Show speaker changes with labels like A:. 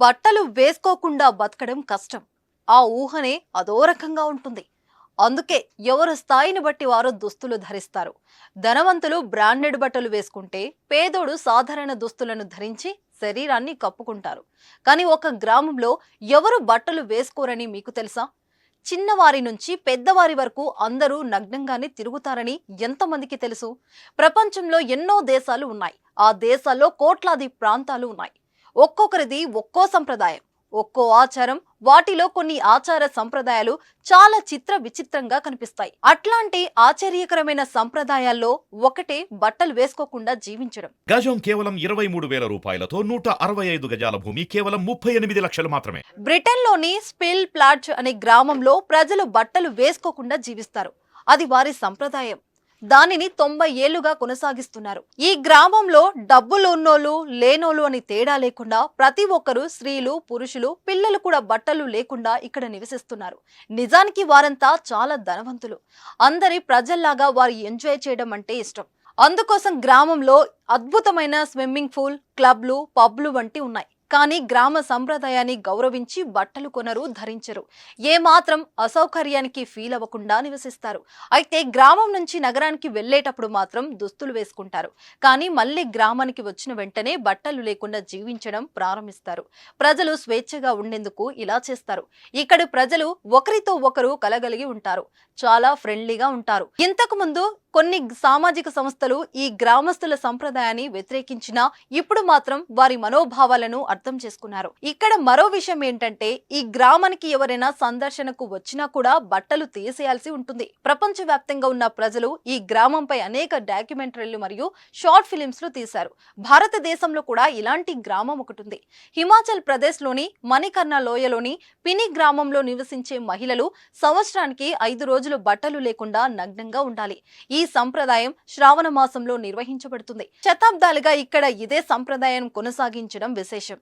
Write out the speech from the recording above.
A: బట్టలు వేసుకోకుండా బతకడం కష్టం. ఆ ఊహనే అదో రకంగా ఉంటుంది. అందుకే ఎవరు స్థాయిని బట్టి వారు దుస్తులు ధరిస్తారు. ధనవంతులు బ్రాండెడ్ బట్టలు వేసుకుంటే పేదోడు సాధారణ దుస్తులను ధరించి శరీరాన్ని కప్పుకుంటారు. కానీ ఒక గ్రామంలో ఎవరు బట్టలు వేసుకోరని మీకు తెలుసా? చిన్నవారి నుంచి పెద్దవారి వరకు అందరూ నగ్నంగానే తిరుగుతారని ఎంతమందికి తెలుసు? ప్రపంచంలో ఎన్నో దేశాలు ఉన్నాయి. ఆ దేశాల్లో కోట్లాది ప్రాంతాలు ఉన్నాయి. ఒక్కొక్కరిది ఒక్కో సంప్రదాయం ఒక్కో ఆచారం వాటిలో కొన్ని ఆచార సంప్రదాయాలు చాలా చిత్ర విచిత్రంగా కనిపిస్తాయి. అట్లాంటి ఆశ్చర్యకరమైన సంప్రదాయాల్లో ఒకటే బట్టలు వేసుకోకుండా జీవించడం.
B: గజం కేవలం ఇరవై మూడు వేల రూపాయలతో నూట అరవై ఐదు గజాల భూమి కేవలం ముప్పై ఎనిమిది లక్షలు మాత్రమే.
A: బ్రిటన్లోని స్పిల్ ప్లాట్ అనే గ్రామంలో ప్రజలు బట్టలు వేసుకోకుండా జీవిస్తారు. అది వారి సంప్రదాయం. దానిని తొంభై ఏళ్ళుగా కొనసాగిస్తున్నారు. ఈ గ్రామంలో డబ్బులు ఉన్నోళ్ళు లేనోళ్ళు అని తేడా లేకుండా ప్రతి ఒక్కరు స్త్రీలు పురుషులు పిల్లలు కూడా బట్టలు లేకుండా ఇక్కడ నివసిస్తున్నారు. నిజానికి వారంతా చాలా ధనవంతులు. అందరి ప్రజల్లాగా వారు ఎంజాయ్ చేయడం అంటే ఇష్టం. అందుకోసం గ్రామంలో అద్భుతమైన స్విమ్మింగ్ పూల్ క్లబ్లు పబ్లు వంటి ఉన్నాయి. కానీ గ్రామ సంప్రదాయాన్ని గౌరవించి బట్టలు కొనరు ధరించరు. ఏమాత్రం అసౌకర్యానికి ఫీల్ అవ్వకుండా నివసిస్తారు. అయితే గ్రామం నుంచి నగరానికి వెళ్ళేటప్పుడు మాత్రం దుస్తులు వేసుకుంటారు. కానీ మళ్ళీ గ్రామానికి వచ్చిన వెంటనే బట్టలు లేకుండా జీవించడం ప్రారంభిస్తారు. ప్రజలు స్వేచ్ఛగా ఉండేందుకు ఇలా చేస్తారు. ఇక్కడ ప్రజలు ఒకరితో ఒకరు కలగలిగి ఉంటారు. చాలా ఫ్రెండ్లీగా ఉంటారు. ఇంతకు ముందు కొన్ని సామాజిక సంస్థలు ఈ గ్రామస్తుల సంప్రదాయాన్ని వ్యతిరేకించినా ఇప్పుడు మాత్రం వారి మనోభావాలను అర్థం చేసుకున్నారు. ఇక్కడ మరో విషయం ఏంటంటే ఈ గ్రామానికి ఎవరైనా సందర్శనకు వచ్చినా కూడా బట్టలు తీసేయాల్సి ఉంటుంది. ప్రపంచవ్యాప్తంగా ఉన్న ప్రజలు ఈ గ్రామంపై అనేక డాక్యుమెంటరీలు మరియు షార్ట్ ఫిలిమ్స్లు తీశారు. భారతదేశంలో కూడా ఇలాంటి గ్రామం ఒకటి ఉంది హిమాచల్ ప్రదేశ్లోని మణికర్ణ లోయలోని పిని గ్రామంలో నివసించే మహిళలు సంవత్సరానికి ఐదు రోజులు బట్టలు లేకుండా నగ్నంగా ఉండాలి. ఈ సంప్రదాయం శ్రావణ మాసంలో నిర్వహించబడుతుంది. శతాబ్దాలుగా ఇక్కడ ఇదే సంప్రదాయం కొనసాగించడం విశేషం.